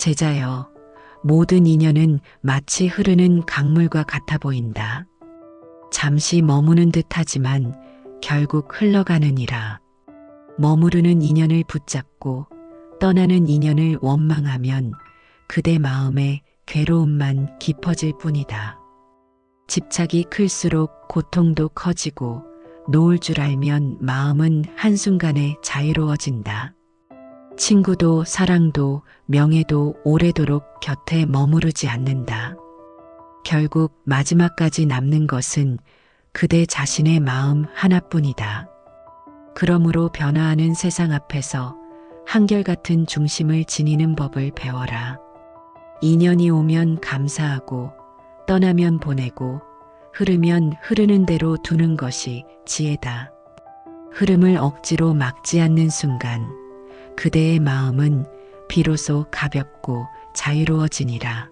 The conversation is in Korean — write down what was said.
제자여, 모든 인연은 마치 흐르는 강물과 같아 보인다. 잠시 머무는 듯 하지만 결국 흘러가느니라. 머무르는 인연을 붙잡고 떠나는 인연을 원망하면 그대 마음에 괴로움만 깊어질 뿐이다. 집착이 클수록 고통도 커지고 놓을 줄 알면 마음은 한순간에 자유로워진다. 친구도 사랑도 명예도 오래도록 곁에 머무르지 않는다. 결국 마지막까지 남는 것은 그대 자신의 마음 하나뿐이다. 그러므로 변화하는 세상 앞에서 한결같은 중심을 지니는 법을 배워라. 인연이 오면 감사하고 떠나면 보내고 흐르면 흐르는 대로 두는 것이 지혜다. 흐름을 억지로 막지 않는 순간 그대의 마음은 비로소 가볍고 자유로워지니라.